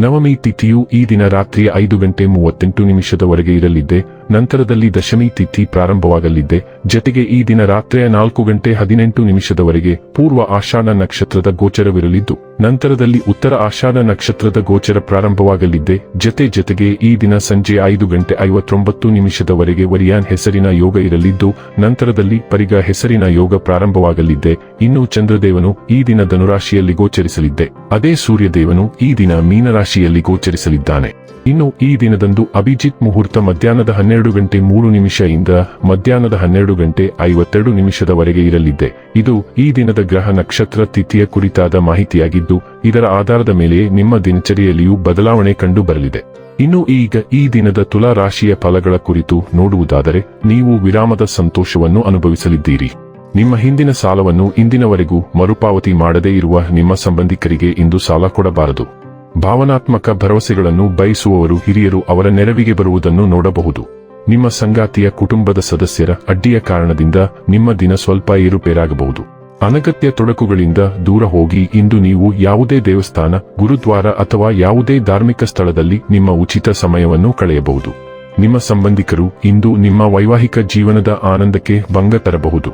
ನವಮಿ ತಿಥಿಯು ಈ ದಿನ ರಾತ್ರಿ ಐದು ಗಂಟೆ ಮೂವತ್ತೆಂಟು ನಿಮಿಷದವರೆಗೆ ಇರಲಿದ್ದೆ, ನಂತರದಲ್ಲಿ ದಶಮಿ ತಿಥಿ ಪ್ರಾರಂಭವಾಗಲಿದ್ದೆ, ಜತೆಗೆ ಈ ದಿನ ರಾತ್ರಿಯ ನಾಲ್ಕು ಗಂಟೆ ಹದಿನೆಂಟು ನಿಮಿಷದವರೆಗೆ ಪೂರ್ವ ಆಷಾಢ ನಕ್ಷತ್ರದ ಗೋಚರವಿರಲಿದ್ದು. ನಂತರದಲ್ಲಿ ಉತ್ತರ ಆಷಾಢ ನಕ್ಷತ್ರದ ಗೋಚರ ಪ್ರಾರಂಭವಾಗಲಿದ್ದೆ ಜತೆ ಜತೆಗೆ ಈ ದಿನ ಸಂಜೆ ಐದು ಗಂಟೆ ಐವತ್ತೊಂಬತ್ತು ನಿಮಿಷದವರೆಗೆ ವರಿಯಾನ್ ಹೆಸರಿನ ಯೋಗ ಇರಲಿದ್ದು, ನಂತರದಲ್ಲಿ ಪರಿಗ ಹೆಸರಿನ ಯೋಗ ಪ್ರಾರಂಭವಾಗಲಿದ್ದೆ ಇನ್ನು ಚಂದ್ರದೇವನು ಈ ದಿನ ಧನುರಾಶಿಯಲ್ಲಿ ಗೋಚರಿಸಲಿದ್ದೆ ಅದೇ ಸೂರ್ಯದೇವನು ಈ ದಿನ ಮೀನರಾಶಿಯಲ್ಲಿ ಗೋಚರಿಸಲಿದ್ದಾನೆ. ಇನ್ನು ಈ ದಿನದಂದು ಅಭಿಜಿತ್ ಮುಹೂರ್ತ ಮಧ್ಯಾಹ್ನದ ಹನ್ನೆರಡು ಗಂಟೆ ಮೂರು ನಿಮಿಷದಿಂದ ಮಧ್ಯಾಹ್ನದ ಹನ್ನೆರಡು ಗಂಟೆ ಐವತ್ತೆರಡು ನಿಮಿಷದವರೆಗೆ ಇರಲಿದ್ದೆ ಇದು ಈ ದಿನದ ಗ್ರಹ ನಕ್ಷತ್ರ ತಿಥಿಯ ಕುರಿತಾದ ಮಾಹಿತಿಯಾಗಿದ್ದು ಇದರ ಆಧಾರದ ಮೇಲೆ ನಿಮ್ಮ ದಿನಚರಿಯಲ್ಲಿಯೂ ಬದಲಾವಣೆ ಕಂಡು ಬರಲಿದೆ ಇನ್ನು ಈಗ ಈ ದಿನದ ತುಲಾ ರಾಶಿಯ ಫಲಗಳ ಕುರಿತು ನೋಡುವುದಾದರೆ, ನೀವು ವಿರಾಮದ ಸಂತೋಷವನ್ನು ಅನುಭವಿಸಲಿದ್ದೀರಿ. ನಿಮ್ಮ ಹಿಂದಿನ ಸಾಲವನ್ನು ಇಂದಿನವರೆಗೂ ಮರುಪಾವತಿ ಮಾಡದೇ ಇರುವ ನಿಮ್ಮ ಸಂಬಂಧಿಕರಿಗೆ ಇಂದು ಸಾಲ ಕೊಡಬಾರದು. ಭಾವನಾತ್ಮಕ ಭರವಸೆಗಳನ್ನು ಬಯಸುವವರು ಹಿರಿಯರು ಅವರ ನೆರವಿಗೆ ಬರುವುದನ್ನು ನೋಡಬಹುದು. ನಿಮ್ಮ ಸಂಗಾತಿಯ ಕುಟುಂಬದ ಸದಸ್ಯರ ಅಡ್ಡಿಯ ಕಾರಣದಿಂದ ನಿಮ್ಮ ದಿನ ಸ್ವಲ್ಪ ಏರುಪೇರಾಗಬಹುದು. ಅನಗತ್ಯ ತೊಡಕುಗಳಿಂದ ದೂರ ಹೋಗಿ ಇಂದು ನೀವು ಯಾವುದೇ ದೇವಸ್ಥಾನ, ಗುರುದ್ವಾರ ಅಥವಾ ಯಾವುದೇ ಧಾರ್ಮಿಕ ಸ್ಥಳದಲ್ಲಿ ನಿಮ್ಮ ಉಚಿತ ಸಮಯವನ್ನು ಕಳೆಯಬಹುದು. ನಿಮ್ಮ ಸಂಬಂಧಿಕರು ಇಂದು ನಿಮ್ಮ ವೈವಾಹಿಕ ಜೀವನದ ಆನಂದಕ್ಕೆ ಭಂಗ ತರಬಹುದು.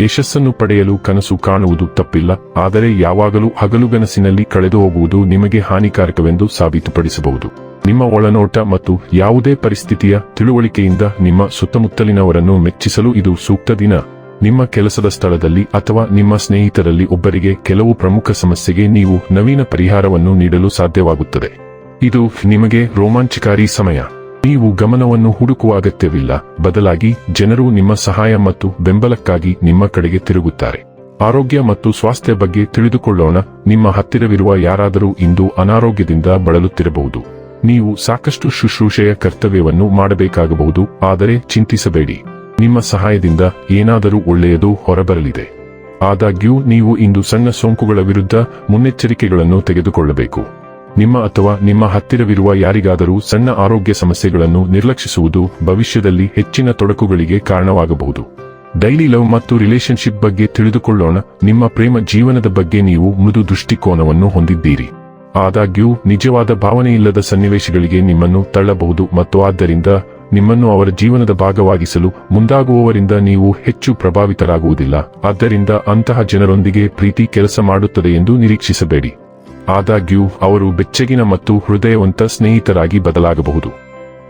ಯಶಸ್ಸನ್ನು ಪಡೆಯಲು ಕನಸು ಕಾಣುವುದು ತಪ್ಪಿಲ್ಲ, ಆದರೆ ಯಾವಾಗಲೂ ಹಗಲುಗನಸಿನಲ್ಲಿ ಕಳೆದು ಹೋಗುವುದು ನಿಮಗೆ ಹಾನಿಕಾರಕವೆಂದು ಸಾಬೀತುಪಡಿಸಬಹುದು. ನಿಮ್ಮ ಒಳನೋಟ ಮತ್ತು ಯಾವುದೇ ಪರಿಸ್ಥಿತಿಯ ತಿಳುವಳಿಕೆಯಿಂದ ನಿಮ್ಮ ಸುತ್ತಮುತ್ತಲಿನವರನ್ನು ಮೆಚ್ಚಿಸಲು ಇದು ಸೂಕ್ತ ದಿನ. ನಿಮ್ಮ ಕೆಲಸದ ಸ್ಥಳದಲ್ಲಿ ಅಥವಾ ನಿಮ್ಮ ಸ್ನೇಹಿತರಲ್ಲಿ ಒಬ್ಬರಿಗೆ ಕೆಲವು ಪ್ರಮುಖ ಸಮಸ್ಯೆಗೆ ನೀವು ನವೀನ ಪರಿಹಾರವನ್ನು ನೀಡಲು ಸಾಧ್ಯವಾಗುತ್ತದೆ. ಇದು ನಿಮಗೆ ರೋಮಾಂಚಕಾರಿ ಸಮಯ. ನೀವು ಗಮನವನ್ನು ಹುಡುಕುವ ಅಗತ್ಯವಿಲ್ಲ. ಬದಲಾಗಿ ಜನರು ನಿಮ್ಮ ಸಹಾಯ ಮತ್ತು ಬೆಂಬಲಕ್ಕಾಗಿ ನಿಮ್ಮ ಕಡೆಗೆ ತಿರುಗುತ್ತಾರೆ. ಆರೋಗ್ಯ ಮತ್ತು ಸ್ವಾಸ್ಥ್ಯ ಬಗ್ಗೆ ತಿಳಿದುಕೊಳ್ಳೋಣ. ನಿಮ್ಮ ಹತ್ತಿರವಿರುವ ಯಾರಾದರೂ ಇಂದು ಅನಾರೋಗ್ಯದಿಂದ ಬಳಲುತ್ತಿರಬಹುದು. ನೀವು ಸಾಕಷ್ಟು ಶುಶ್ರೂಷೆಯ ಕರ್ತವ್ಯವನ್ನು ಮಾಡಬೇಕಾಗಬಹುದು. ಆದರೆ ಚಿಂತಿಸಬೇಡಿ. ನಿಮ್ಮ ಸಹಾಯದಿಂದ ಏನಾದರೂ ಒಳ್ಳೆಯದು ಹೊರಬರಲಿದೆ. ಆದಾಗ್ಯೂ, ನೀವು ಇಂದು ಸಣ್ಣ ಸೋಂಕುಗಳ ವಿರುದ್ಧ ಮುನ್ನೆಚ್ಚರಿಕೆಗಳನ್ನು ತೆಗೆದುಕೊಳ್ಳಬೇಕು. ನಿಮ್ಮ ಅಥವಾ ನಿಮ್ಮ ಹತ್ತಿರವಿರುವ ಯಾರಿಗಾದರೂ ಸಣ್ಣ ಆರೋಗ್ಯ ಸಮಸ್ಯೆಗಳನ್ನು ನಿರ್ಲಕ್ಷಿಸುವುದು ಭವಿಷ್ಯದಲ್ಲಿ ಹೆಚ್ಚಿನ ತೊಡಕುಗಳಿಗೆ ಕಾರಣವಾಗಬಹುದು. ಡೈಲಿ ಲವ್ ಮತ್ತು ರಿಲೇಶನ್ಶಿಪ್ ಬಗ್ಗೆ ತಿಳಿದುಕೊಳ್ಳೋಣ. ನಿಮ್ಮ ಪ್ರೇಮ ಜೀವನದ ಬಗ್ಗೆ ನೀವು ಮೃದು ದೃಷ್ಟಿಕೋನವನ್ನು ಹೊಂದಿದ್ದೀರಿ. ಆದಾಗ್ಯೂ, ನಿಜವಾದ ಭಾವನೆಯಿಲ್ಲದ ಸನ್ನಿವೇಶಗಳಿಗೆ ನಿಮ್ಮನ್ನು ತಳ್ಳಬಹುದು ಮತ್ತು ಆದ್ದರಿಂದ ನಿಮ್ಮನ್ನು ಅವರ ಜೀವನದ ಭಾಗವಾಗಿಸಲು ಮುಂದಾಗುವವರಿಂದ ನೀವು ಹೆಚ್ಚು ಪ್ರಭಾವಿತರಾಗುವುದಿಲ್ಲ. ಆದ್ದರಿಂದ ಅಂತಹ ಜನರೊಂದಿಗೆ ಪ್ರೀತಿ ಕೆಲಸ ಮಾಡುತ್ತದೆ ಎಂದು ನಿರೀಕ್ಷಿಸಬೇಡಿ. ಆದಾಗ್ಯೂ, ಅವರು ಬೆಚ್ಚಗಿನ ಮತ್ತು ಹೃದಯವಂತ ಸ್ನೇಹಿತರಾಗಿ ಬದಲಾಗಬಹುದು.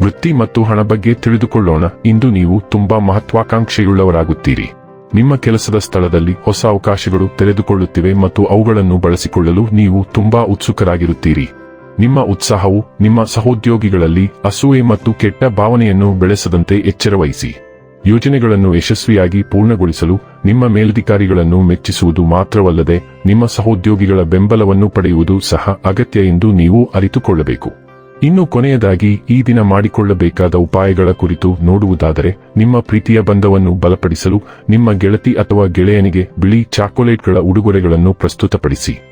ವೃತ್ತಿ ಮತ್ತು ಹಣ ಬಗ್ಗೆ ತಿಳಿದುಕೊಳ್ಳೋಣ. ಇಂದು ನೀವು ತುಂಬಾ ಮಹತ್ವಾಕಾಂಕ್ಷೆಯುಳ್ಳವರಾಗುತ್ತೀರಿ. ನಿಮ್ಮ ಕೆಲಸದ ಸ್ಥಳದಲ್ಲಿ ಹೊಸ ಅವಕಾಶಗಳು ತೆರೆದುಕೊಳ್ಳುತ್ತಿವೆ ಮತ್ತು ಅವುಗಳನ್ನು ಬಳಸಿಕೊಳ್ಳಲು ನೀವು ತುಂಬಾ ಉತ್ಸುಕರಾಗಿರುತ್ತೀರಿ. ನಿಮ್ಮ ಉತ್ಸಾಹವು ನಿಮ್ಮ ಸಹೋದ್ಯೋಗಿಗಳಲ್ಲಿ ಅಸೂಯೆ ಮತ್ತು ಕೆಟ್ಟ ಭಾವನೆಯನ್ನು ಬೆಳೆಸದಂತೆ ಎಚ್ಚರವಹಿಸಿ. ಯೋಜನೆಗಳನ್ನು ಯಶಸ್ವಿಯಾಗಿ ಪೂರ್ಣಗೊಳಿಸಲು ನಿಮ್ಮ ಮೇಲಧಿಕಾರಿಗಳನ್ನು ಮೆಚ್ಚಿಸುವುದು ಮಾತ್ರವಲ್ಲದೆ ನಿಮ್ಮ ಸಹೋದ್ಯೋಗಿಗಳ ಬೆಂಬಲವನ್ನು ಪಡೆಯುವುದು ಸಹ ಅಗತ್ಯ ಎಂದು ನೀವು ಅರಿತುಕೊಳ್ಳಬೇಕು. ಇನ್ನು ಕೊನೆಯದಾಗಿ ಈ ದಿನ ಮಾಡಿಕೊಳ್ಳಬೇಕಾದ ಉಪಾಯಗಳ ಕುರಿತು ನೋಡುವುದಾದರೆ ನಿಮ್ಮ ಪ್ರೀತಿಯ ಬಂಧವನ್ನು ಬಲಪಡಿಸಲು ನಿಮ್ಮ ಗೆಳತಿ ಅಥವಾ ಗೆಳೆಯನಿಗೆ ಬಿಳಿ ಚಾಕೊಲೇಟ್ಗಳ ಉಡುಗೊರೆಗಳನ್ನು ಪ್ರಸ್ತುತಪಡಿಸಿ.